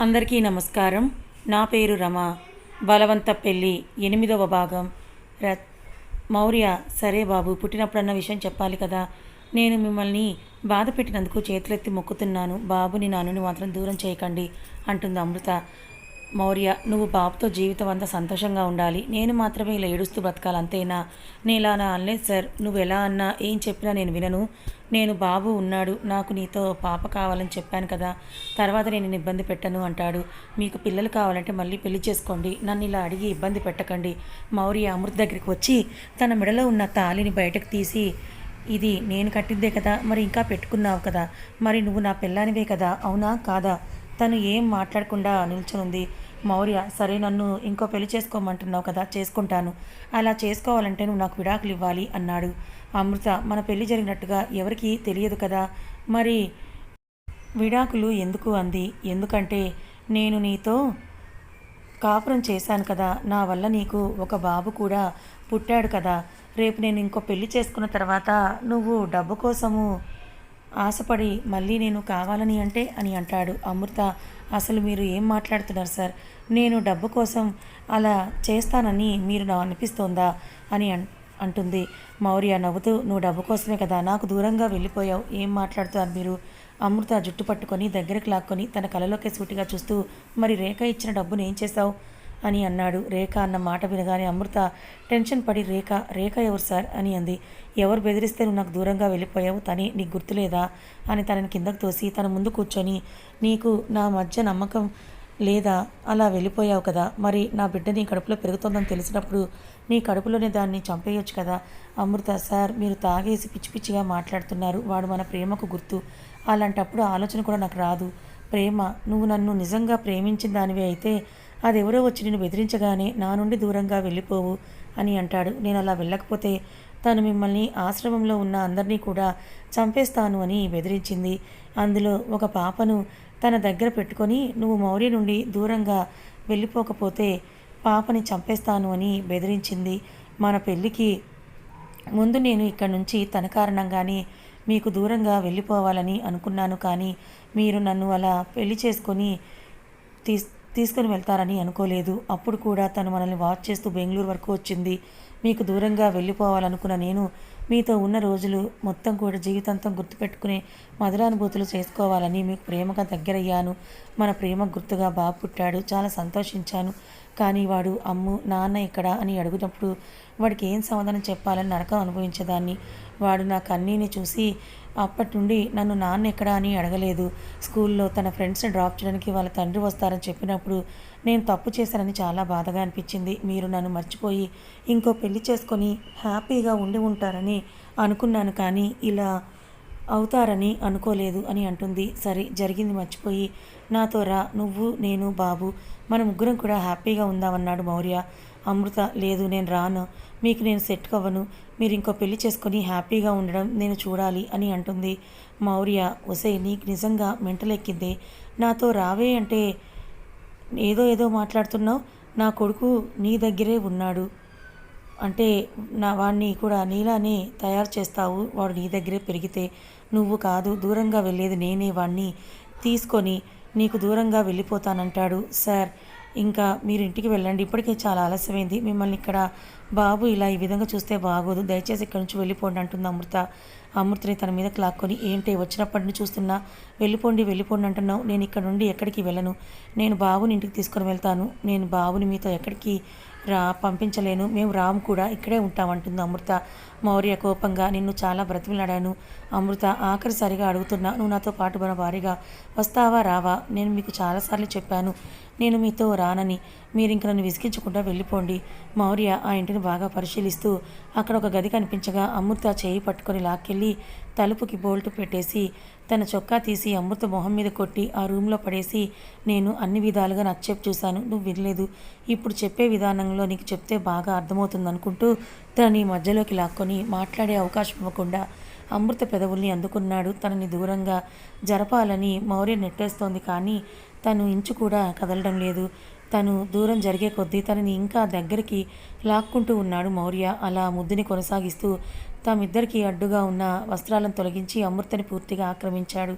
అందరికీ నమస్కారం. నా పేరు రమ. బలవంత పెళ్ళి ఎనిమిదవ భాగం. ర మౌర్య సరే బాబు పుట్టినప్పుడన్న విషయం చెప్పాలి కదా. నేను మిమ్మల్ని బాధ పెట్టినందుకు చేతులెత్తి మొక్కుతున్నాను. బాబుని నాన్నని మాత్రం దూరం చేయకండి అంటుంది అమృత. మౌర్య నువ్వు బాబుతో జీవితం అంతా సంతోషంగా ఉండాలి. నేను మాత్రమే ఇలా ఏడుస్తూ బ్రతకాలి అంతేనా? నేను ఇలా నా అనలేదు సార్. నువ్వు ఎలా అన్నా ఏం చెప్పినా నేను వినను. నేను బాబు ఉన్నాడు నాకు నీతో పాప కావాలని చెప్పాను కదా. తర్వాత నేను ఇబ్బంది పెట్టను అంటాడు. మీకు పిల్లలు కావాలంటే మళ్ళీ పెళ్ళి చేసుకోండి. నన్ను ఇలా అడిగి ఇబ్బంది పెట్టకండి. మౌర్య అమృత దగ్గరికి వచ్చి తన మెడలో ఉన్న తాళిని బయటకు తీసి ఇది నేను కట్టిందే కదా మరి ఇంకా పెట్టుకున్నావు కదా. మరి నువ్వు నా పిల్లానివే కదా అవునా? కాదా? తను ఏం మాట్లాడకుండా నిల్చునుంది. మౌర్య సరే నన్ను ఇంకో పెళ్ళి చేసుకోమంటున్నావు కదా చేసుకుంటాను. అలా చేసుకోవాలంటే నువ్వు నాకు విడాకులు ఇవ్వాలి అన్నాడు. అమృత మన పెళ్ళి జరిగినట్టుగా ఎవరికీ తెలియదు కదా. మరి విడాకులు ఎందుకు అంది? ఎందుకంటే నేను నీతో కాపురం చేశాను కదా. నా వల్ల నీకు ఒక బాబు కూడా పుట్టాడు కదా. రేపు నేను ఇంకో పెళ్ళి చేసుకున్న తర్వాత నువ్వు డబ్బు కోసము ఆశపడి మళ్ళీ నేను కావాలని అంటే అని అంటాడు. అమృత అసలు మీరు ఏం మాట్లాడుతున్నారు సార్? నేను డబ్బు కోసం అలా చేస్తానని మీరు నా అనిపిస్తోందా? అని అన్ అంటుంది. మౌర్య నవ్వుతూ నువ్వు డబ్బు కోసమే కదా నాకు దూరంగా వెళ్ళిపోయావు. ఏం మాట్లాడుతున్నారు మీరు? అమృత జుట్టు పట్టుకొని దగ్గరకు లాక్కొని తన కలలోకి సూటిగా చూస్తూ మరి రేఖ ఇచ్చిన డబ్బును ఏం చేశావు? అని అన్నాడు. రేఖ అన్న మాట వినగానే అమృత టెన్షన్ పడి రేఖ రేఖ ఎవరు సార్? అని అంది. ఎవరు బెదిరిస్తే నువ్వు నాకు దూరంగా వెళ్ళిపోయావు? తని నీకు గుర్తులేదా? అని తనని కిందకు తోసి తన ముందు కూర్చొని నీకు నా మధ్య నమ్మకం లేదా? అలా వెళ్ళిపోయావు కదా. మరి నా బిడ్డ నీ కడుపులో పెరుగుతోందని తెలిసినప్పుడు నీ కడుపులోనే దాన్ని చంపేయొచ్చు కదా? అమృత సార్ మీరు తాగేసి పిచ్చి పిచ్చిగా మాట్లాడుతున్నారు. వాడు మన ప్రేమకు గుర్తు. అలాంటప్పుడు ఆలోచన కూడా నాకు రాదు. ప్రేమ నువ్వు నన్ను నిజంగా ప్రేమించిన దానివి అయితే అదెవరో వచ్చి నిన్ను బెదిరించగానే నా నుండి దూరంగా వెళ్ళిపోవు అని అంటాడు. నేను అలా వెళ్ళకపోతే తను మిమ్మల్ని ఆశ్రమంలో ఉన్న అందరినీ కూడా చంపేస్తాను అని బెదిరించింది. అందులో ఒక పాపను తన దగ్గర పెట్టుకొని నువ్వు మౌర్య నుండి దూరంగా వెళ్ళిపోకపోతే పాపని చంపేస్తాను అని బెదిరించింది. మన పెళ్ళికి ముందు నేను ఇక్కడి నుంచి తన కారణంగానే మీకు దూరంగా వెళ్ళిపోవాలని అనుకున్నాను కానీ మీరు నన్ను అలా పెళ్ళి చేసుకొని తీస్ తీసుకుని వెళ్తారని అనుకోలేదు. అప్పుడు కూడా తను మనల్ని వాచ్ చేస్తూ బెంగళూరు వరకు వచ్చింది. మీకు దూరంగా వెళ్ళిపోవాలనుకున్న నేను మీతో ఉన్న రోజులు మొత్తం కూడా జీవితాంతం గుర్తుపెట్టుకునే మధురానుభూతులు చేసుకోవాలని మీకు ప్రేమగా దగ్గరయ్యాను. మన ప్రేమ గుర్తుగా బాబు పుట్టాడు. చాలా సంతోషించాను. కానీ వాడు అమ్ము నాన్న ఇక్కడ అని అడిగినప్పుడు వాడికి ఏం సమాధానం చెప్పాలని నరకం అనుభవించేదాన్ని. వాడు నా కన్నీని చూసి అప్పటి నుండి నన్ను నాన్న ఎక్కడా అని అడగలేదు. స్కూల్లో తన ఫ్రెండ్స్ని డ్రాప్ చేయడానికి వాళ్ళ తండ్రి వస్తారని చెప్పినప్పుడు నేను తప్పు చేశానని చాలా బాధగా అనిపించింది. మీరు నన్ను మర్చిపోయి ఇంకో పెళ్ళి చేసుకొని హ్యాపీగా ఉండి ఉంటారని అనుకున్నాను కానీ ఇలా అవుతారని అనుకోలేదు అని అంటుంది. సరే జరిగింది మర్చిపోయి నాతో రా నువ్వు నేను బాబు మన ముగ్గురం కూడా హ్యాపీగా ఉందామన్నాడు మౌర్య. అమృత లేదు నేను రాను మీకు నేను సెట్ కవ్వను మీరు ఇంకో పెళ్ళి చేసుకొని హ్యాపీగా ఉండడం నేను చూడాలి అని అంటుంది. మౌర్య ఒసే నీకు నిజంగా మెంటలెక్కిందే? నాతో రావే అంటే ఏదో ఏదో మాట్లాడుతున్నావు. నా కొడుకు నీ దగ్గరే ఉన్నాడు. అంటే నా వాడిని కూడా నీలానే తయారు చేస్తావు. వాడు నీ దగ్గరే పెరిగితే నువ్వు కాదు దూరంగా వెళ్ళేది నేనే వాడిని తీసుకొని నీకు దూరంగా వెళ్ళిపోతానంటాడు సార్. ఇంకా మీరు ఇంటికి వెళ్ళండి. ఇప్పటికే చాలా ఆలస్యమైంది. మిమ్మల్ని ఇక్కడ బాబు ఇలా ఈ విధంగా చూస్తే బాగోదు. దయచేసి ఇక్కడి నుంచి వెళ్ళిపోండి అంటుంది అమృత. అమృతని తన మీద క్లాక్కొని ఏంటి వచ్చినప్పటి నుంచి చూస్తున్నా? వెళ్ళిపోండి వెళ్ళిపోండి అంటున్నావు. నేను ఇక్కడ నుండి ఎక్కడికి వెళ్ళను. నేను బాబుని ఇంటికి తీసుకొని వెళ్తాను. నేను బాబుని మీతో ఎక్కడికి రా పంపించలేను. మేము రాము కూడా ఇక్కడే ఉంటామంటుంది అమృత. మౌర్య కోపంగా నిన్ను చాలా బ్రతిమిలాడాను. అమృత ఆఖరిసారిగా అడుగుతున్నా నువ్వు నాతో పాటు మన భారీగా వస్తావా రావా? నేను మీకు చాలాసార్లు చెప్పాను. నేను మీతో రానని. మీరు ఇంక నన్ను విసిగించకుండా వెళ్ళిపోండి. మౌర్య ఆ ఇంటిని బాగా పరిశీలిస్తూ అక్కడ ఒక గది కనిపించగా అమృత చేయి పట్టుకొని లాక్కెళ్ళి తలుపుకి బోల్ట్ పెట్టేసి తన చొక్కా తీసి అమృత మొహం మీద కొట్టి ఆ రూమ్లో పడేసి నేను అన్ని విధాలుగా నచ్చెప్పి చూశాను నువ్వు వినలేదు. ఇప్పుడు చెప్పే విధానంలో నీకు చెప్తే బాగా అర్థమవుతుంది అనుకుంటూ తనని మధ్యలోకి లాక్కొని మాట్లాడే అవకాశం ఇవ్వకుండా అమృత పెదవుల్ని అందుకున్నాడు. తనని దూరంగా జరపాలని మౌర్య నెట్టేస్తోంది కానీ తను ఇంచు కూడా కదలడం లేదు. తను దూరం జరిగే కొద్దీ తనని ఇంకా దగ్గరికి లాక్కుంటూ ఉన్నాడు మౌర్య. అలా ముద్దుని కొనసాగిస్తూ తామిద్దరికీ అడ్డుగా ఉన్న వస్త్రాలను తొలగించి అమృతని పూర్తిగా ఆక్రమించాడు.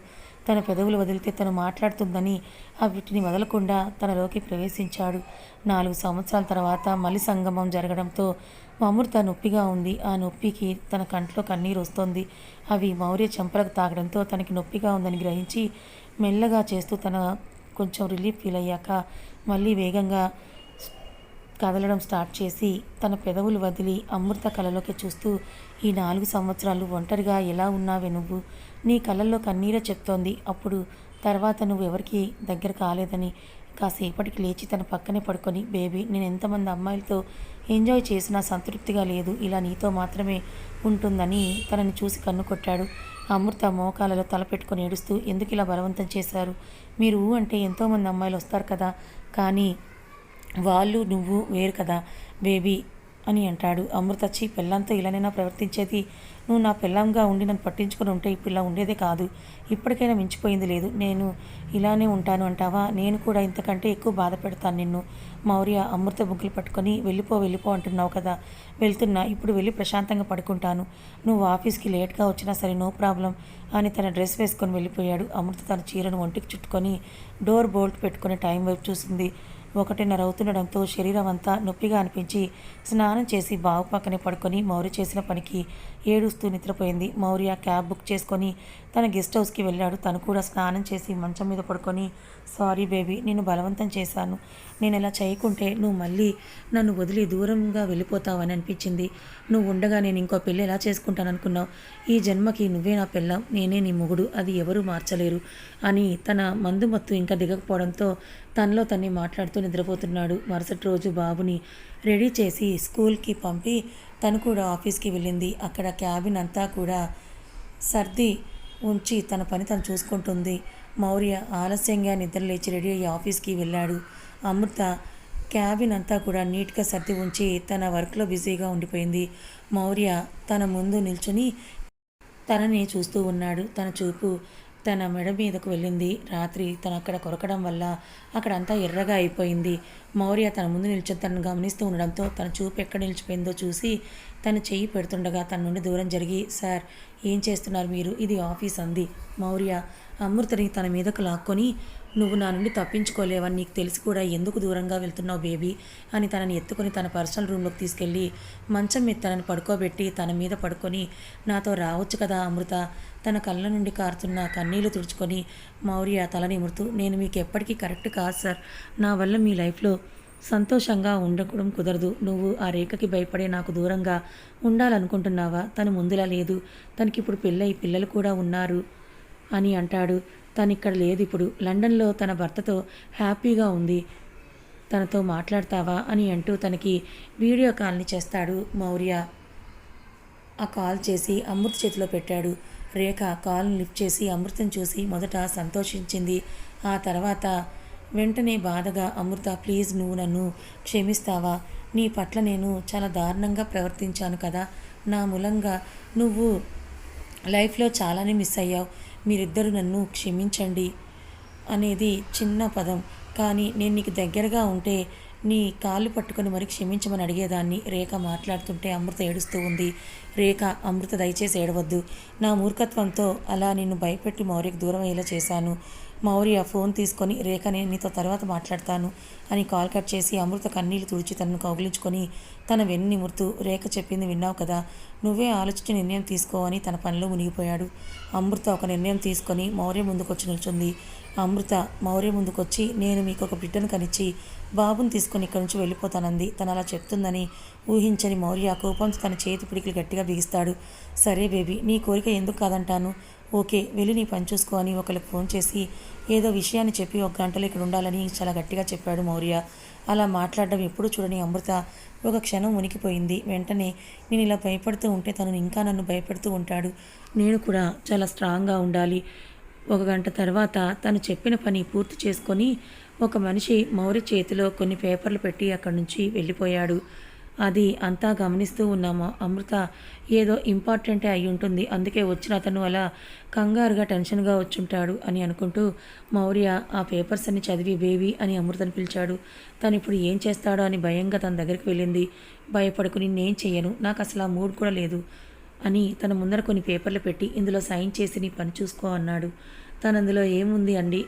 తన పెదవులు వదిలితే తను మాట్లాడుతుందని ఆ వీటిని వదలకుండా తనలోకి ప్రవేశించాడు. నాలుగు సంవత్సరాల తర్వాత మలి సంగమం జరగడంతో అమృత నొప్పిగా ఉంది. ఆ నొప్పికి తన కంట్లో కన్నీరు వస్తోంది. అవి మౌర్య చెంపలకు తాగడంతో తనకి నొప్పిగా ఉందని గ్రహించి మెల్లగా చేస్తూ తన కొంచెం రిలీఫ్ ఫీల్ అయ్యాక మళ్ళీ వేగంగా కదలడం స్టార్ట్ చేసి తన పెదవులు వదిలి అమృత కళలోకి చూస్తూ ఈ నాలుగు సంవత్సరాలు ఒంటరిగా ఎలా ఉన్నావే నువ్వు? నీ కళ్ళల్లో కన్నీరే చెప్తోంది. అప్పుడు తర్వాత నువ్వు ఎవరికి దగ్గర కాలేదని. కాసేపటికి లేచి తన పక్కనే పడుకొని బేబీ నేను ఎంతమంది అమ్మాయిలతో ఎంజాయ్ చేసినా సంతృప్తిగా లేదు. ఇలా నీతో మాత్రమే ఉంటుందని తనని చూసి కన్ను కొట్టాడు. అమృత మోకాలలో తల పెట్టుకొని ఏడుస్తూ ఎందుకు ఇలా బలవంతం చేశారు? మీరు ఊ అంటే ఎంతోమంది అమ్మాయిలు వస్తారు కదా. కానీ వాళ్ళు నువ్వు వేరు కదా బేబీ అని అంటాడు. అమృత చీ పెళ్ళంతో ఇలానైనా ప్రవర్తించేది? నువ్వు నా పెళ్ళంగా ఉండి నన్ను పట్టించుకొని ఉంటే ఇప్పుడు ఇలా ఉండేదే కాదు. ఇప్పటికైనా మించిపోయింది లేదు. నేను ఇలానే ఉంటాను అంటావా? నేను కూడా ఇంతకంటే ఎక్కువ బాధ పెడతాను నిన్ను. మౌర్య అమృత బుగ్గులు పట్టుకొని వెళ్ళిపో వెళ్ళిపో అంటున్నావు కదా. వెళ్తున్నా ఇప్పుడు వెళ్ళి ప్రశాంతంగా పడుకుంటాను. నువ్వు ఆఫీస్కి లేట్గా వచ్చినా సరే నో ప్రాబ్లం అని తన డ్రెస్ వేసుకొని వెళ్ళిపోయాడు. అమృత తన చీరను ఒంటికి చుట్టుకొని డోర్ బోల్ట్ పెట్టుకునే టైం వైపు చూసింది. ఒకటిన్నర అవుతుండడంతో శరీరం అంతా నొప్పిగా అనిపించి స్నానం చేసి బావు పక్కనే పడుకొని మౌర్య చేసిన పనికి ఏడుస్తూ నిద్రపోయింది. మౌర్య క్యాబ్ బుక్ చేసుకొని తన గెస్ట్ హౌస్కి వెళ్ళాడు. తను కూడా స్నానం చేసి మంచం మీద పడుకొని సారీ బేబీ నేను బలవంతం చేశాను. నేను ఇలా చేయకుంటే నువ్వు మళ్ళీ నన్ను వదిలి దూరంగా వెళ్ళిపోతావని అనిపించింది. నువ్వు ఉండగా నేను ఇంకో పెళ్ళి ఎలా చేసుకుంటాను అనుకున్నావు ఈ జన్మకి నువ్వే నా పెళ్ళం నేనే నీ మొగుడు అది ఎవరూ మార్చలేరు. అని తన మందు మత్తు ఇంకా దిగకపోవడంతో తనలో తన్ని మాట్లాడుతూ నిద్రపోతున్నాడు. మరుసటి రోజు బాబుని రెడీ చేసి స్కూల్కి పంపి తను కూడా ఆఫీస్కి వెళ్ళింది. అక్కడ క్యాబిన్ అంతా కూడా సర్ది ఉంచి తన పని తను చూసుకుంటుంది. మౌర్య ఆలస్యంగా నిద్రలేచి రెడీ అయ్యి ఆఫీస్కి వెళ్ళాడు. అమృత క్యాబిన్ అంతా కూడా నీట్గా సర్ది ఉంచి తన వర్క్లో బిజీగా ఉండిపోయింది. మౌర్య తన ముందు నిల్చుని తనని చూస్తూ ఉన్నాడు. తన చూపు తన మెడ మీదకు వెళ్ళింది. రాత్రి తను అక్కడ కొరకడం వల్ల అక్కడంతా ఎర్రగా అయిపోయింది. మౌర్య తన ముందు నిల్చొని తను గమనిస్తూ ఉండడంతో తన చూపు ఎక్కడ నిలిచిపోయిందో చూసి తను చెయ్యి పెడుతుండగా తన నుండి దూరం జరిగి సార్ ఏం చేస్తున్నారు మీరు? ఇది ఆఫీస్ అంది. మౌర్య అమృతని తన మీదకు లాక్కొని నువ్వు నా నుండి తప్పించుకోలేవని నీకు తెలిసి కూడా ఎందుకు దూరంగా వెళ్తున్నావు బేబీ? అని తనని ఎత్తుకొని తన పర్సనల్ రూమ్లోకి తీసుకెళ్ళి మంచం మీద తనని పడుకోబెట్టి తన మీద పడుకొని నాతో రావచ్చు కదా అమృత? తన కళ్ళ నుండి కారుతున్న కన్నీళ్ళు తుడుచుకొని మౌర్య తల నిమురుతూ నేను మీకు ఎప్పటికీ కరెక్ట్ కాదు సార్. నా వల్ల మీ లైఫ్లో సంతోషంగా ఉండడం కుదరదు. నువ్వు ఆ రేఖకి భయపడే నాకు దూరంగా ఉండాలనుకుంటున్నావా? తను ముందులా లేదు. తనకి ఇప్పుడు పెళ్ళై పిల్లలు కూడా ఉన్నారు అని అంటాడు. తను ఇక్కడ లేదు ఇప్పుడు లండన్లో తన భర్తతో హ్యాపీగా ఉంది. తనతో మాట్లాడతావా అని అంటూ తనకి వీడియో కాల్ని చేస్తాడు మౌర్య. ఆ కాల్ చేసి అమృత చేతిలో పెట్టాడు. రేఖ కాల్ని లిఫ్ట్ చేసి అమృతం చూసి మొదట సంతోషించింది. ఆ తర్వాత వెంటనే బాధగా అమృత ప్లీజ్ నువ్వు నన్ను క్షమిస్తావా? నీ పట్ల నేను చాలా దారుణంగా ప్రవర్తించాను కదా. నా మూలంగా నువ్వు లైఫ్లో చాలానే మిస్ అయ్యావు. మీరిద్దరు నన్ను క్షమించండి అనేది చిన్న పదం. కానీ నేను నీకు దగ్గరగా ఉంటే నీ కాళ్ళు పట్టుకొని మరి క్షమించమని అడిగేదాన్ని రేఖ మాట్లాడుతుంటే అమృత ఏడుస్తూ ఉంది. రేఖ అమృత దయచేసి ఏడవద్దు. నా మూర్ఖత్వంతో అలా నిన్ను భయపెట్టి మౌర్యకు దూరం అయ్యేలా చేశాను. మౌర్య ఫోన్ తీసుకొని రేఖ నేను నీతో తర్వాత మాట్లాడతాను అని కాల్ కట్ చేసి అమృత కన్నీళ్ళు తుడిచి తనను కౌగిలించుకొని తన వెన్ను నిమురుతూ రేఖ చెప్పింది విన్నావు కదా నువ్వే ఆలోచించి నిర్ణయం తీసుకో అని తన పనిలో మునిగిపోయాడు. అమృత ఒక నిర్ణయం తీసుకొని మౌర్య ముందుకొచ్చి నిల్చుంది. అమృత మౌర్య ముందుకొచ్చి నేను మీకు ఒక బిడ్డను కనిచ్చి బాబుని తీసుకొని ఇక్కడి నుంచి వెళ్ళిపోతానంది. తను అలా చెప్తుందని ఊహించని మౌర్య కోపంతో తన చేతి పిడికిలు గట్టిగా బిగిస్తాడు. సరే బేబీ నీ కోరిక ఎందుకు కాదంటాను? ఓకే వెళ్ళి నీ పని చూసుకో అని ఒకరికి ఫోన్ చేసి ఏదో విషయాన్ని చెప్పి ఒక గంటలో ఇక్కడ ఉండాలని చాలా గట్టిగా చెప్పాడు మౌర్య. అలా మాట్లాడడం ఎప్పుడు చూడని అమృత ఒక క్షణం ఉనికిపోయింది. వెంటనే నేను ఇలా భయపడుతూ ఉంటే తను ఇంకా నన్ను భయపెడుతూ ఉంటాడు. నేను కూడా చాలా స్ట్రాంగ్గా ఉండాలి. ఒక గంట తర్వాత తను చెప్పిన పని పూర్తి చేసుకొని ఒక మనిషి మౌరి చేతిలో కొన్ని పేపర్లు పెట్టి అక్కడి నుంచి వెళ్ళిపోయాడు. అది అంతా గమనిస్తూ ఉన్నాము. అమృత ఏదో ఇంపార్టెంటే అయి ఉంటుంది. అందుకే వచ్చిన అతను అలా కంగారుగా టెన్షన్గా వచ్చుంటాడు అని అనుకుంటూ మౌర్య ఆ పేపర్స్ అన్ని చదివి బేబీ అని అమృతను పిలిచాడు. తను ఇప్పుడు ఏం చేస్తాడో అని భయంగా తన దగ్గరికి వెళ్ళింది. భయపడుకుని నేను చేయను నాకు అసలు ఆ మూడ్ కూడా లేదు అని తన ముందర కొన్ని పేపర్లు పెట్టి ఇందులో సైన్ చేసి నీ పని చూసుకో అన్నాడు. తను అందులో ఏముంది అండి?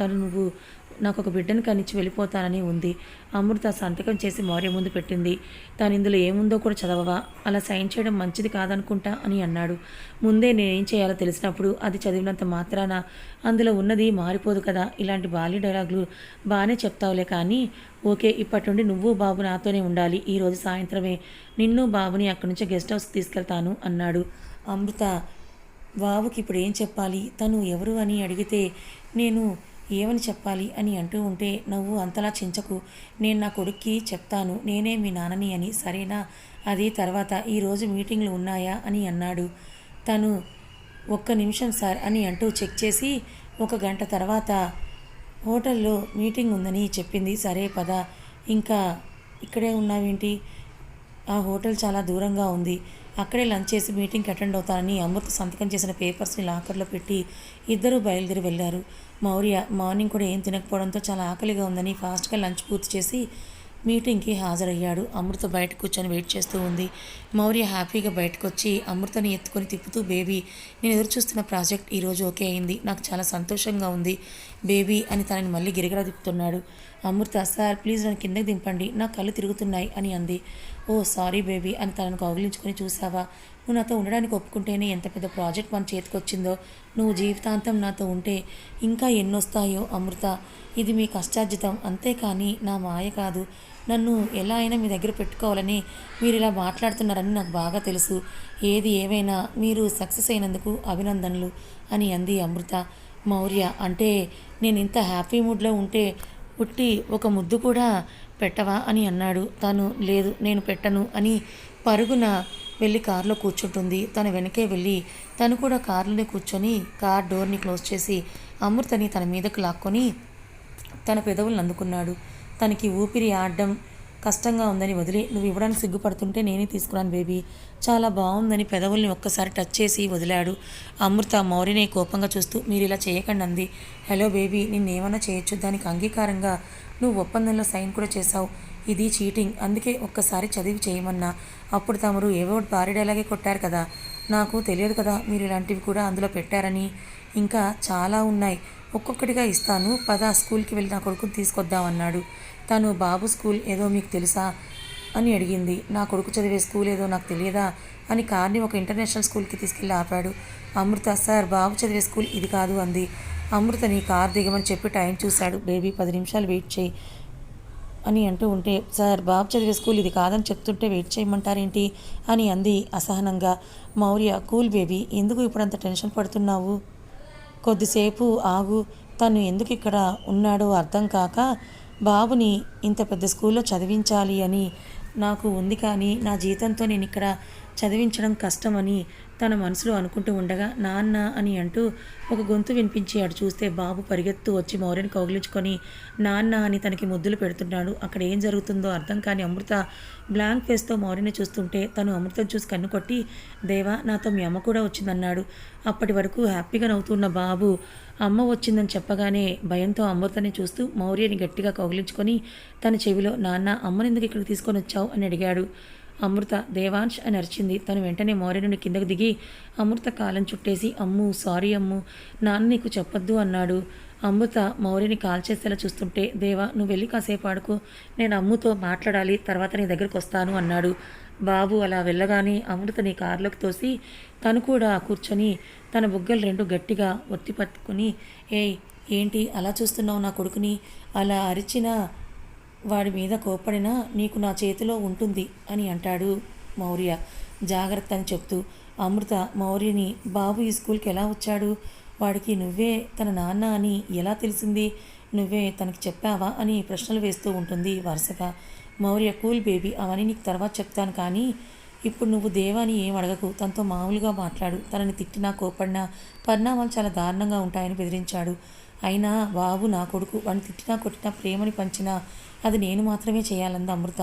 తను నువ్వు నాకు ఒక బిడ్డను కనిచ్చి వెళ్ళిపోతానని ఉంది. అమృత సంతకం చేసి మౌర్య ముందు పెట్టింది. తను ఇందులో ఏముందో కూడా చదవవా? అలా సైన్ చేయడం మంచిది కాదనుకుంటా అని అన్నాడు. ముందే నేనేం చేయాలో తెలిసినప్పుడు అది చదివినంత మాత్రాన అందులో ఉన్నది మారిపోదు కదా. ఇలాంటి బాల్య డైలాగులు బాగానే చెప్తావులే కానీ ఓకే ఇప్పటి నుండి నువ్వు బాబు నాతోనే ఉండాలి. ఈరోజు సాయంత్రమే నిన్ను బాబుని అక్కడి నుంచి గెస్ట్ హౌస్కి తీసుకెళ్తాను అన్నాడు. అమృత బాబుకి ఇప్పుడు ఏం చెప్పాలి? తను ఎవరు అని అడిగితే నేను ఏమని చెప్పాలి అని అంటూ ఉంటే నువ్వు అంతలా చించకు. నేను నా కొడుక్కి చెప్తాను నేనే మీ నాన్నని అని. సరేనా? అది తర్వాత ఈరోజు మీటింగ్లు ఉన్నాయా అని అన్నాడు. తను ఒక్క నిమిషం సార్ అని అంటూ చెక్ చేసి ఒక గంట తర్వాత హోటల్లో మీటింగ్ ఉందని చెప్పింది. సరే పద. ఇంకా ఇక్కడే ఉన్నావేంటి? ఆ హోటల్ చాలా దూరంగా ఉంది. అక్కడే లంచ్ చేసి మీటింగ్కి అటెండ్ అవుతానని అమృత సంతకం చేసిన పేపర్స్ని లాకర్లో పెట్టి ఇద్దరూ బయలుదేరి వెళ్ళారు. మౌర్య మార్నింగ్ కూడా ఏం తినకపోవడంతో చాలా ఆకలిగా ఉందని ఫాస్ట్గా లంచ్ పూర్తి చేసి మీటింగ్కి హాజరయ్యాడు. అమృత బయట కూర్చొని వెయిట్ చేస్తూ ఉంది. మౌర్య హ్యాపీగా బయటకు వచ్చి అమృతని ఎత్తుకొని తిప్పుతూ బేబీ నేను ఎదురు చూస్తున్న ప్రాజెక్ట్ ఈరోజు ఓకే అయింది. నాకు చాలా సంతోషంగా ఉంది. బేబీ అని తనని మళ్ళీ గిరిగరా తిప్పుతున్నాడు. అమృత సార్ ప్లీజ్ నన్ను కిందకి దింపండి. నా కళ్ళు తిరుగుతున్నాయి అని అంది. ఓ సారీ బేబీ అని తనను కౌగిలించుకొని చూసావా నువ్వు నాతో ఉండడానికి ఒప్పుకుంటేనే ఎంత పెద్ద ప్రాజెక్ట్ మన చేతికి వచ్చిందో నువ్వు జీవితాంతం నాతో ఉంటే ఇంకా ఎన్నొస్తాయో అమృత. ఇది మీ కష్టార్జితం అంతేకాని నా మాయ కాదు. నన్ను ఎలా అయినా మీ దగ్గర పెట్టుకోవాలని మీరు ఇలా మాట్లాడుతున్నారని నాకు బాగా తెలుసు. ఏది ఏమైనా మీరు సక్సెస్ అయినందుకు అభినందనలు అని అంది అమృత. మౌర్య అంటే నేను ఇంత హ్యాపీ మూడ్లో ఉంటే పుట్టి ఒక ముద్దు కూడా పెట్టవా అని అన్నాడు. తను లేదు నేను పెట్టను అని పరుగున వెళ్ళి కారులో కూర్చుంటుంది. తను వెనకే వెళ్ళి తను కూడా కారులోనే కూర్చొని కార్ డోర్ని క్లోజ్ చేసి అమృతని తన మీదకు లాక్కొని తన పెదవులను అందుకున్నాడు. తనకి ఊపిరి ఆడడం కష్టంగా ఉందని వదిలి నువ్వు ఇవ్వడానికి సిగ్గుపడుతుంటే నేనే తీసుకున్నాను బేబీ. చాలా బాగుందని పెదవుల్ని ఒక్కసారి టచ్ చేసి వదిలాడు. అమృత మౌరిని కోపంగా చూస్తూ మీరు ఇలా చేయకండి అంది. హలో బేబీ నిన్నేమన్నా చేయొచ్చు? దానికి అంగీకారంగా నువ్వు ఒప్పందంలో సైన్ కూడా చేశావు. ఇది చీటింగ్. అందుకే ఒక్కసారి చదివి చేయమన్నా. అప్పుడు తమరు ఏవో పారేడేలాగే కొట్టారు కదా. నాకు తెలియదు కదా మీరు ఇలాంటివి కూడా అందులో పెట్టారని. ఇంకా చాలా ఉన్నాయి. ఒక్కొక్కటిగా ఇస్తాను. పద స్కూల్కి వెళ్ళి నా కొడుకుని తీసుకొద్దామన్నాడు తను బాబు స్కూల్ ఏదో మీకు తెలుసా అని అడిగింది. నా కొడుకు చదివే స్కూల్ ఏదో నాకు తెలియదా అని కార్ని ఒక ఇంటర్నేషనల్ స్కూల్కి తీసుకెళ్ళి ఆపాడు. అమృత సార్ బాబు చదివే స్కూల్ ఇది కాదు అంది. అమృతని కార్ దిగమని చెప్పి టైం చూశాడు. బేబీ పది నిమిషాలు వెయిట్ చేయి అని అంటూ ఉంటే సార్ బాబు చదివే స్కూల్ ఇది కాదని చెప్తుంటే వెయిట్ చేయమంటారేంటి? అని అంది అసహనంగా. మౌర్య కూల్ బేబీ ఎందుకు ఇప్పుడంత టెన్షన్ పడుతున్నావు? కొద్దిసేపు ఆగు. తను ఎందుకు ఇక్కడ ఉన్నాడో అర్థం కాక బాబుని ఇంత పెద్ద స్కూల్లో చదివించాలి అని నాకు ఉంది కానీ నా జీతంతో నేను ఇక్కడ చదివించడం కష్టమని తన మనసులో అనుకుంటూ ఉండగా నాన్న అని అంటూ ఒక గొంతు వినిపించి అటు చూస్తే బాబు పరిగెత్తు వచ్చి మౌర్యని కౌగిలించుకొని నాన్న అని తనకి ముద్దులు పెడుతున్నాడు. అక్కడ ఏం జరుగుతుందో అర్థం కాని అమృత బ్లాంక్ ఫేస్తో మౌర్యని చూస్తుంటే తను అమృతం చూసి కన్ను కొట్టి దేవా నాతో మీ అమ్మ కూడా వచ్చిందన్నాడు. అప్పటి వరకు హ్యాపీగా నవ్వుతున్న బాబు అమ్మ వచ్చిందని చెప్పగానే భయంతో అమృతని చూస్తూ మౌర్యని గట్టిగా కౌగిలించుకొని తన చెవిలో నాన్న అమ్మని ఎందుకు ఇక్కడికి తీసుకొని వచ్చావు? అని అడిగాడు. అమృత దేవాంష్ అని అరిచింది. తను వెంటనే మౌర్య నుండి కిందకు దిగి అమృత కాలం చుట్టేసి అమ్ము సారీ అమ్ము నాన్న నీకు చెప్పొద్దు అన్నాడు. అమృత మౌర్యని కాల్ చేసేలా చూస్తుంటే దేవా నువ్వు వెళ్ళి కాసేపు ఆడుకు. నేను అమ్ముతో మాట్లాడాలి తర్వాత నీ దగ్గరకు వస్తాను అన్నాడు. బాబు అలా వెళ్ళగానే అమృతని కారులోకి తోసి తను కూడా కూర్చొని తన బుగ్గలు రెండు గట్టిగా ఒత్తి పట్టుకుని ఏయ్ ఏంటి అలా చూస్తున్నావు నా కొడుకుని? అలా అరిచిన వాడి మీద కోపడినా నీకు నా చేతిలో ఉంటుంది అని అంటాడు మౌర్య. జాగ్రత్త అని చెప్తూ అమృత మౌర్యని బాబు ఈ స్కూల్కి ఎలా వచ్చాడు? వాడికి నువ్వే తన నాన్న అని ఎలా తెలిసింది? నువ్వే తనకి చెప్పావా? అని ప్రశ్నలు వేస్తూ ఉంటుంది వరుసగా. మౌర్య కూల్ బేబీ అవన్నీ నీకు తర్వాత చెప్తాను కానీ ఇప్పుడు నువ్వు దేవాని ఏం అడగకు? తనతో మామూలుగా మాట్లాడు. తనని తిట్టినా కోపడినా పరిణామాలు చాలా దారుణంగా ఉంటాయని బెదిరించాడు. అయినా బాబు నా కొడుకు వాడిని తిట్టినా కొట్టినా ప్రేమని పంచినా అది నేను మాత్రమే చేయాలంది అమృత.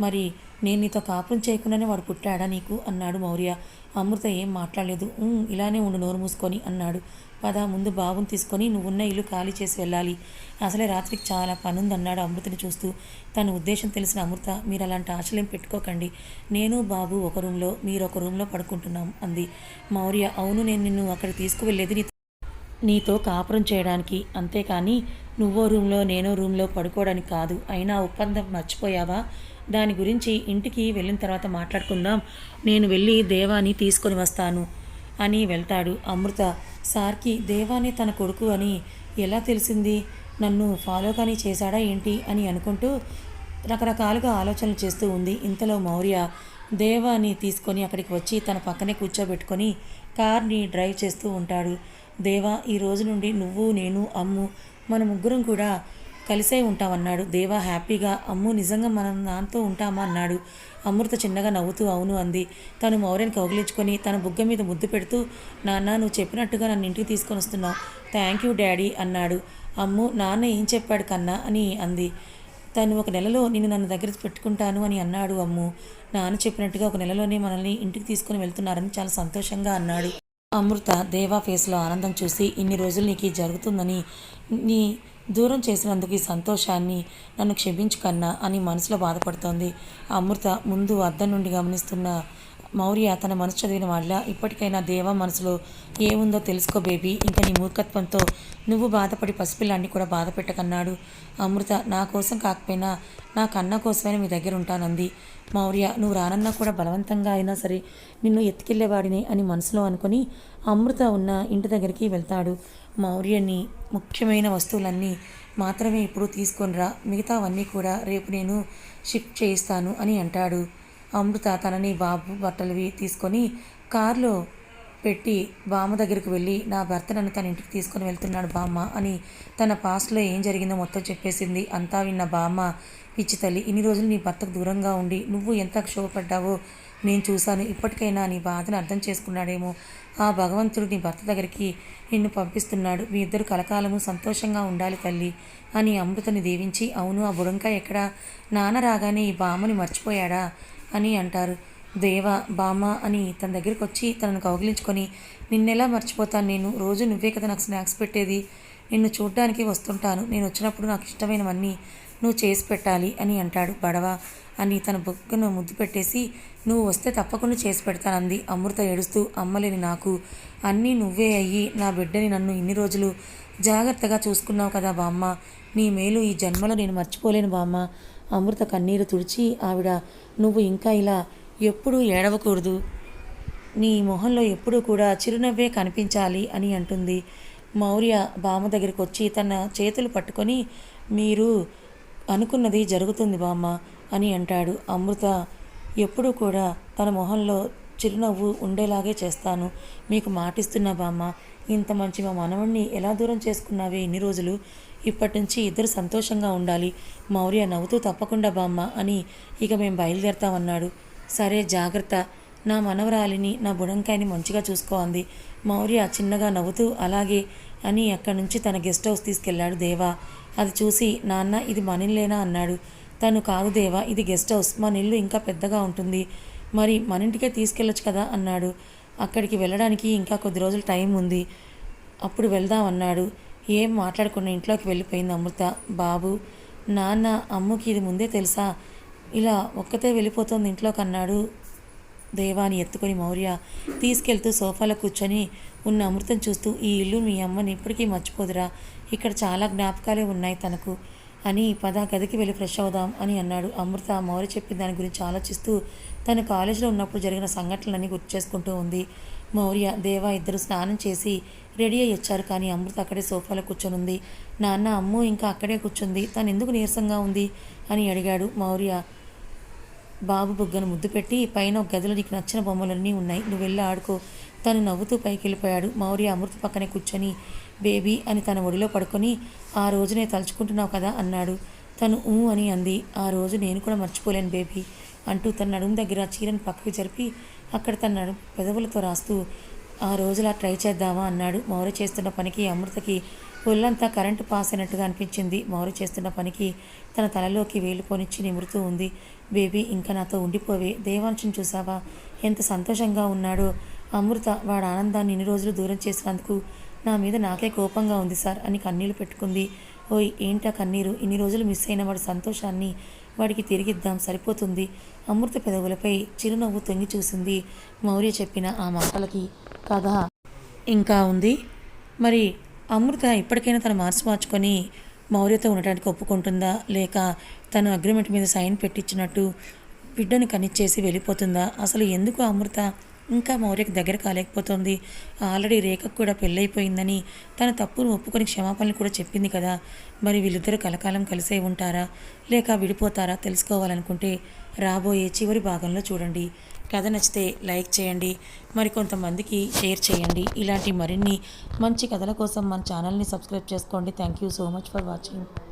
మరి నేను నీతో కాపురం చేయకుండానే వాడు పుట్టాడా నీకు? అన్నాడు మౌర్య. అమృత ఏం మాట్లాడలేదు. ఇలానే ఉండు నోరు మూసుకొని అన్నాడు. పద ముందు బాబుని తీసుకొని నువ్వున్న ఇల్లు ఖాళీ చేసి వెళ్ళాలి. అసలే రాత్రికి చాలా పనుంది అన్నాడు అమృతని చూస్తూ. తన ఉద్దేశం తెలిసిన అమృత మీరు అలాంటి ఆశలేం పెట్టుకోకండి. నేను బాబు ఒక రూమ్లో మీరు ఒక రూమ్లో పడుకుంటున్నాం అంది. మౌర్య అవును నేను నిన్ను అక్కడ తీసుకువెళ్ళేది నీ నీతో కాపురం చేయడానికి అంతేకాని నువ్వో రూమ్లో నేనో రూమ్లో పడుకోవడానికి కాదు. అయినా ఒప్పందం మర్చిపోయావా? దాని గురించి ఇంటికి వెళ్ళిన తర్వాత మాట్లాడుకుందాం. నేను వెళ్ళి దేవాని తీసుకొని వస్తాను అని వెళ్తాడు అమృత. సార్కి దేవాని తన కొడుకు అని ఎలా తెలిసింది? నన్ను ఫాలో కానీ చేశాడా ఏంటి అని అనుకుంటూ రకరకాలుగా ఆలోచనలు చేస్తూ ఉంది ఇంతలో మౌర్య. దేవాని తీసుకొని అక్కడికి వచ్చి తన పక్కనే కూర్చోబెట్టుకొని కార్ని డ్రైవ్ చేస్తూ ఉంటాడు. దేవా ఈ రోజు నుండి నువ్వు నేను అమ్ము మన ముగ్గురం కూడా కలిసే ఉంటామన్నాడు. దేవా హ్యాపీగా అమ్ము నిజంగా మనం దాంతో ఉంటామా అన్నాడు. అమృత చిన్నగా నవ్వుతూ అవును అంది. తను మౌర్యని కౌగిలించుకొని తన బుగ్గ మీద ముద్దు పెడుతూ నాన్న నువ్వు చెప్పినట్టుగా నన్ను ఇంటికి తీసుకొని వస్తున్నావు. థ్యాంక్ యూ డాడీ అన్నాడు. అమ్ము నాన్న ఏం చెప్పాడు కన్నా అని అంది. తను ఒక నెలలో నేను నన్ను దగ్గర పెట్టుకుంటాను అని అన్నాడు అమ్ము. నాన్న చెప్పినట్టుగా ఒక నెలలోనే మనల్ని ఇంటికి తీసుకుని వెళ్తున్నారని చాలా సంతోషంగా అన్నాడు. అమృత దేవా ఫేస్లో ఆనందం చూసి ఇన్ని రోజులు నీకు జరుగుతుందని నీ దూరం చేసినందుకు ఈ సంతోషాన్ని నన్ను క్షమించు కన్నా అని మనసులో బాధపడుతోంది. అమృత ముందు అద్దం నుండి గమనిస్తున్న మౌర్య తన మనసు చదివిన వాళ్ళ ఇప్పటికైనా దేవా మనసులో ఏముందో తెలుసుకో బేబీ. ఇంకా నీ మూర్ఖత్వంతో నువ్వు బాధపడి పసిపిల్లాన్ని కూడా బాధ పెట్టకన్నాడు. అమృత నా కోసం కాకపోయినా నా కన్న కోసమైనా మీ దగ్గర ఉంటానంది. మౌర్య నువ్వు రానన్నా కూడా బలవంతంగా అయినా సరే నిన్ను ఎత్తుకెళ్ళేవాడిని అని మనసులో అనుకొని అమృత ఉన్న ఇంటి దగ్గరికి వెళ్తాడు. మౌర్యని ముఖ్యమైన వస్తువులన్నీ మాత్రమే ఇప్పుడు తీసుకొనిరా మిగతావన్నీ కూడా రేపు నేను షిఫ్ట్ చేయిస్తాను అని అంటాడు. అమృత తనని బాబు బట్టలవి తీసుకొని కారులో పెట్టి బామ్మ దగ్గరికి వెళ్ళి నా భర్త నన్ను తన ఇంటికి తీసుకొని వెళ్తున్నాడు బామ్మ అని తన పాస్ట్లో ఏం జరిగిందో మొత్తం చెప్పేసింది. అంతా విన్న బామ్మ పిచ్చి తల్లి ఇన్ని రోజులు నీ భర్తకు దూరంగా ఉండి నువ్వు ఎంత క్షోభపడ్డావో నేను చూశాను. ఇప్పటికైనా నీ బాధను అర్థం చేసుకున్నాడేమో. ఆ భగవంతుడు నీ భర్త దగ్గరికి నిన్ను పంపిస్తున్నాడు. మీ ఇద్దరు కలకాలము సంతోషంగా ఉండాలి తల్లి అని అమృతని దీవించి అవును ఆ బుడంకాయ ఎక్కడా? నాన్న రాగానే ఈ బామ్మని మర్చిపోయాడా? అని అంటారు. దేవ బామ్మ అని తన దగ్గరికి వచ్చి తనను కౌగిలించుకొని నిన్నెలా మర్చిపోతాను నేను? రోజు నువ్వే కదా నాకు స్నాక్స్ పెట్టేది. నిన్ను చూడ్డానికి వస్తుంటాను. నేను వచ్చినప్పుడు నాకు ఇష్టమైనవన్నీ నువ్వు చేసి పెట్టాలి అని అంటాడు బడవ. అని తన బొగ్గును ముద్దు పెట్టేసి నువ్వు వస్తే తప్పకుండా చేసి పెడతానంది అమృత ఏడుస్తూ అమ్మలేని నాకు. అన్నీ నువ్వే అయ్యి నా బిడ్డని నన్ను ఇన్ని రోజులు జాగ్రత్తగా చూసుకున్నావు కదా బామ్మ. నీ మేలు ఈ జన్మలో నేను మర్చిపోలేను బామ్మ. అమృత కన్నీరు తుడిచి ఆవిడ నువ్వు ఇంకా ఇలా ఎప్పుడూ ఏడవకూడదు. నీ మొహంలో ఎప్పుడూ కూడా చిరునవ్వే కనిపించాలి అని అంటుంది. మౌర్య బామ్మ దగ్గరికి వచ్చి తన చేతులు పట్టుకొని మీరు అనుకున్నది జరుగుతుంది బామ్మ అని అంటాడు. అమృత ఎప్పుడూ కూడా తన మొహంలో చిరునవ్వు ఉండేలాగే చేస్తాను. మీకు మాటిస్తున్నా బామ్మ. ఇంత మంచి మా మనవణ్ణి ఎలా దూరం చేసుకున్నావే ఇన్ని రోజులు? ఇప్పటి నుంచి ఇద్దరు సంతోషంగా ఉండాలి. మౌర్య నవ్వుతూ తప్పకుండా బామ్మ అని ఇక మేము బయలుదేరతామన్నాడు. సరే జాగ్రత్త. నా మనవరాలిని నా బుడంకాయని మంచిగా చూసుకో అంది. మౌర్య చిన్నగా నవ్వుతూ అలాగే అని అక్కడి నుంచి తన గెస్ట్ హౌస్ తీసుకెళ్ళాడు దేవా. అది చూసి నాన్న ఇది మనిల్లేనా అన్నాడు. తను కాదు దేవా ఇది గెస్ట్ హౌస్. మన ఇల్లు ఇంకా పెద్దగా ఉంటుంది. మరి మన ఇంటికే తీసుకెళ్ళొచ్చు కదా అన్నాడు. అక్కడికి వెళ్ళడానికి ఇంకా కొద్ది రోజులు టైం ఉంది. అప్పుడు వెళ్దాం అన్నాడు. ఏం మాట్లాడకుండా ఇంట్లోకి వెళ్ళిపోయింది అమృత. బాబు నాన్న అమ్ముకి ఇది ముందే తెలుసా? ఇలా ఒక్కతే వెళ్ళిపోతుంది ఇంట్లోకి అన్నాడు దేవాని ఎత్తుకొని మౌర్య. తీసుకెళ్తూ సోఫాలో కూర్చొని ఉన్న అమృతం చూస్తూ ఈ ఇల్లు మీ అమ్మని ఇప్పటికీ మర్చిపోదురా. ఇక్కడ చాలా జ్ఞాపకాలే ఉన్నాయి తనకు. అని పద గదికి వెళ్ళి ఫ్రెష్ అవుదాం అని అన్నాడు. అమృత మౌర్య చెప్పిన దాని గురించి ఆలోచిస్తూ తను కాలేజీలో ఉన్నప్పుడు జరిగిన సంఘటనలన్నీ గుర్తు చేసుకుంటూ ఉంది. మౌర్య దేవ ఇద్దరు స్నానం చేసి రెడీ అయ్యి వచ్చారు కానీ అమృత అక్కడే సోఫాలో కూర్చొని నాన్న అమ్ము ఇంకా అక్కడే కూర్చుంది. తను ఎందుకు నీరసంగా ఉంది? అని అడిగాడు మౌర్య. బాబు బుగ్గను ముద్దు పెట్టి పైన ఒక గదిలో నీకు నచ్చిన బొమ్మలన్నీ ఉన్నాయి. నువ్వు వెళ్ళి ఆడుకో. తను నవ్వుతూ పైకి వెళ్ళిపోయాడు. మౌర్య అమృత పక్కనే కూర్చొని బేబీ అని తన ఒడిలో పడుకొని ఆ రోజునే తలుచుకుంటున్నావు కదా అన్నాడు. తను ఊ అని అంది. ఆ రోజు నేను కూడా మర్చిపోలేను బేబీ అంటూ తన నడుము దగ్గర చీరను పక్కకి జరిపి అక్కడ తన నడుము పెదవులతో రాస్తూ ఆ రోజులా ట్రై చేద్దామా అన్నాడు. మౌర్య చేస్తున్న పనికి అమృతకి ఒళ్ళంతా కరెంటు పాస్ అయినట్టుగా అనిపించింది. మౌర్య చేస్తున్న పనికి తన తలలోకి వేలుపోనిచ్చి నిమురుతూ ఉంది. బేబీ ఇంకా నాతో ఉండిపోవే. దేవాంశం చూసావా? ఎంత సంతోషంగా ఉన్నాడో. అమృత వాడి ఆనందాన్ని ఇన్ని రోజులు దూరం చేసినందుకు నా మీద నాకే కోపంగా ఉంది సార్ అని కన్నీళ్ళు పెట్టుకుంది. ఓయ్ ఏంటా కన్నీరు? ఇన్ని రోజులు మిస్ అయిన వాడి సంతోషాన్ని వాడికి తిరిగిద్దాం సరిపోతుంది. అమృత పెదవులపై చిరునవ్వు తొంగి చూసింది మౌర్య చెప్పిన ఆ మాటలకి. కథ ఇంకా ఉంది? మరి అమృత ఇప్పటికైనా తన మార్చి మార్చుకొని మౌర్యతో ఉండటానికి ఒప్పుకుంటుందా? లేక తను అగ్రిమెంట్ మీద సైన్ పెట్టించినట్టు బిడ్డను కనిచ్చేసి వెళ్ళిపోతుందా? అసలు ఎందుకు అమృత ఇంకా మౌర్యకి దగ్గర కాలేకపోతుంది ఆల్రెడీ రేఖకు కూడా పెళ్ళైపోయిందని తన తప్పును ఒప్పుకొని క్షమాపణలు కూడా చెప్పింది కదా. మరి వీళ్ళిద్దరూ కలకాలం కలిసే ఉంటారా? లేక విడిపోతారా? తెలుసుకోవాలనుకుంటే రాబోయే చివరి భాగంలో చూడండి. కథ నచ్చితే లైక్ చేయండి. మరి కొంతమందికి షేర్ చేయండి. ఇలాంటి మరిన్ని మంచి కథల కోసం మన ఛానల్ని సబ్స్క్రైబ్ చేసుకోండి. Thank you so much for watching.